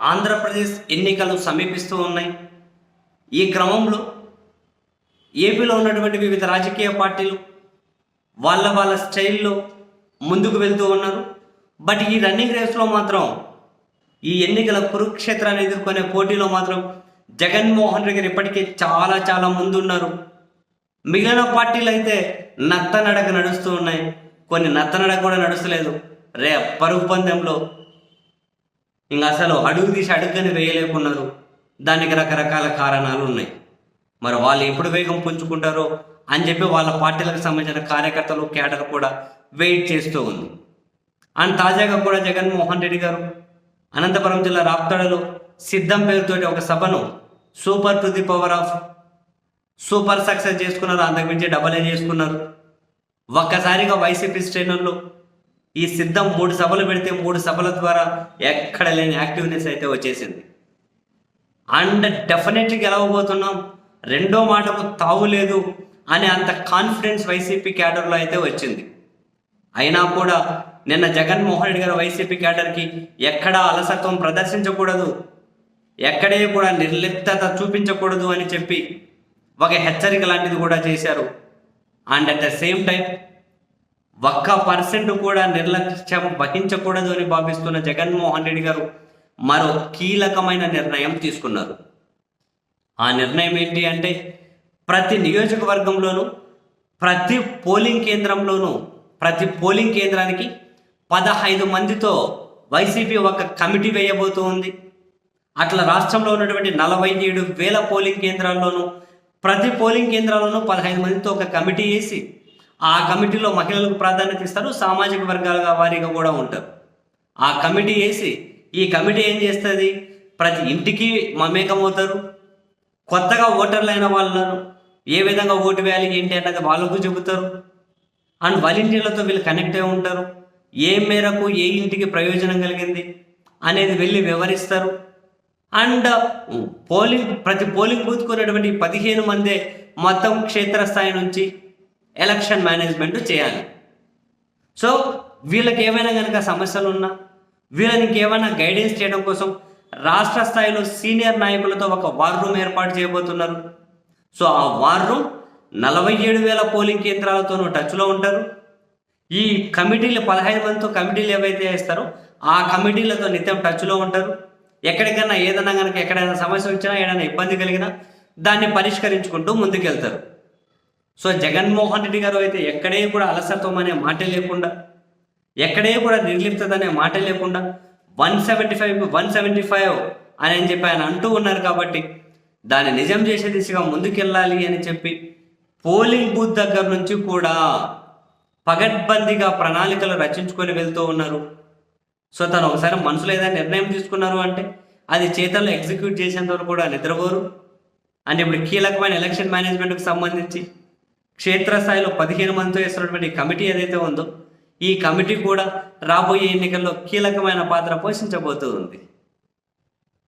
ఆంధ్రప్రదేశ్ ఎన్నికలు సమీపిస్తూ ఉన్నాయి. ఈ క్రమంలో ఏపీలో ఉన్నటువంటి వివిధ రాజకీయ పార్టీలు వాళ్ళ వాళ్ళ స్టైల్లో ముందుకు వెళ్తూ ఉన్నారు. బట్ ఈ రన్నింగ్ రేస్లో మాత్రం ఈ ఎన్నికల కురుక్షేత్రాన్ని ఎదుర్కొనే పోటీలో మాత్రం జగన్మోహన్ రెడ్డి గారు ఇప్పటికే చాలా చాలా ముందున్నారు. మిగిలిన పార్టీలు అయితే నత్తనడక నడుస్తూ ఉన్నాయి. కొన్ని నత్తనడక కూడా నడుస్తలేదు. రే పరుగు పందెంలో ఇంకా అసలు అడుగు తీసి అడుగుని వేయలేకున్నారు. దానికి రకరకాల కారణాలు ఉన్నాయి. మరి వాళ్ళు ఎప్పుడు వేగం పుంజుకుంటారో అని చెప్పి వాళ్ళ పార్టీలకు సంబంధించిన కార్యకర్తలు కేడర్ కూడా వెయిట్ చేస్తూ ఉంది. అండ్ తాజాగా కూడా జగన్మోహన్ రెడ్డి గారు అనంతపురం జిల్లా రాప్తాడలో సిద్ధం పేరుతోటి ఒక సభను super to the power of super success చేసుకున్నారు. అంతకుమించి డబల్ ఏ చేసుకున్నారు. ఒక్కసారిగా వైసీపీ శ్రేణుల్లో ఈ సిద్ధం మూడు సభలు పెడితే మూడు సభల ద్వారా ఎక్కడ లేని యాక్టివ్నెస్ అయితే వచ్చేసింది. అండ్ డెఫినెట్లీ గెలవబోతున్నాం. రెండో మాటకు తావు లేదు అనే అంత కాన్ఫిడెన్స్ వైసీపీ క్యాడర్లో అయితే వచ్చింది. అయినా కూడా నిన్న జగన్మోహన్ రెడ్డి గారు వైసీపీ క్యాడర్కి ఎక్కడా అలసత్వం ప్రదర్శించకూడదు ఎక్కడే కూడా నిర్లిప్తత చూపించకూడదు అని చెప్పి ఒక హెచ్చరిక లాంటిది కూడా చేశారు. And at the same time ఒక్క పర్సెంట్ కూడా నిర్లక్ష్యం వహించకూడదు అని భావిస్తున్న జగన్మోహన్ రెడ్డి గారు మరో కీలకమైన నిర్ణయం తీసుకున్నారు. ఆ నిర్ణయం ఏంటి అంటే ప్రతి నియోజకవర్గంలోనూ ప్రతి పోలింగ్ కేంద్రంలోనూ ప్రతి పోలింగ్ కేంద్రానికి పదహైదు మందితో వైసీపీ ఒక కమిటీ వేయబోతూ ఉంది. అట్లా రాష్ట్రంలో ఉన్నటువంటి నలభై ఏడు వేల పోలింగ్ కేంద్రాల్లోనూ ప్రతి పోలింగ్ కేంద్రాల్లోనూ పదహైదు మందితో ఒక కమిటీ వేసి ఆ కమిటీలో మహిళలకు ప్రాధాన్యత ఇస్తారు సామాజిక వర్గాలుగా వారిగా కూడా ఉంటారు. ఆ కమిటీ వేసి ఈ కమిటీ ఏం చేస్తుంది? ప్రతి ఇంటికి మమేకమవుతారు. కొత్తగా ఓటర్లు అయిన వాళ్ళను ఏ విధంగా ఓటు వేయాలి ఏంటి అన్నది వాళ్ళకు చెబుతారు. అండ్ వాలంటీర్లతో వీళ్ళు కనెక్ట్ అయి ఉంటారు. ఏ మేరకు ఏ ఇంటికి ప్రయోజనం కలిగింది అనేది వెళ్ళి వివరిస్తారు. అండ్ పోలింగ్ ప్రతి పోలింగ్ బూత్ కొనేటువంటి పదిహేను మందే మొత్తం క్షేత్రస్థాయి నుంచి ఎలక్షన్ మేనేజ్మెంట్ చేయాలి. సో వీళ్ళకి ఏమైనా కనుక సమస్యలు ఉన్నా వీళ్ళని ఇంకేమైనా గైడెన్స్ చేయడం కోసం రాష్ట్ర స్థాయిలో సీనియర్ నాయకులతో ఒక వార్ రూమ్ ఏర్పాటు చేయబోతున్నారు. సో ఆ వార్ రూమ్ నలభై ఏడు వేల పోలింగ్ కేంద్రాలతోనూ టచ్లో ఉంటారు. ఈ కమిటీలు పదహైదు మందితో కమిటీలు ఏవైతే వేస్తారో ఆ కమిటీలతో నిత్యం టచ్లో ఉంటారు. ఎక్కడికైనా ఏదైనా కనుక ఎక్కడైనా సమస్య వచ్చినా ఏదైనా ఇబ్బంది కలిగినా దాన్ని పరిష్కరించుకుంటూ ముందుకెళ్తారు. సో జగన్మోహన్ రెడ్డి గారు అయితే ఎక్కడే కూడా అలసత్వం అనే మాట లేకుండా ఎక్కడే కూడా నిర్లిప్తత అనే మాట లేకుండా one seventy five one seventy five అని అని చెప్పి ఆయన అంటూ ఉన్నారు కాబట్టి దాన్ని నిజం చేసే దిశగా ముందుకెళ్ళాలి అని చెప్పి పోలింగ్ బూత్ దగ్గర నుంచి కూడా పగడ్బందీగా ప్రణాళికలు రచించుకొని వెళ్తూ ఉన్నారు. సో తను ఒకసారి మనసులో ఏదైనా నిర్ణయం తీసుకున్నారు అంటే అది చేతల్లో ఎగ్జిక్యూట్ చేసేంత వరకు కూడా నిద్రపోరు. అంటే ఇప్పుడు కీలకమైన ఎలక్షన్ మేనేజ్మెంట్కి సంబంధించి క్షేత్రస్థాయిలో పదిహేను మందితో వేస్తున్నటువంటి కమిటీ ఏదైతే ఉందో ఈ కమిటీ కూడా రాబోయే ఎన్నికల్లో కీలకమైన పాత్ర పోషించబోతూ ఉంది.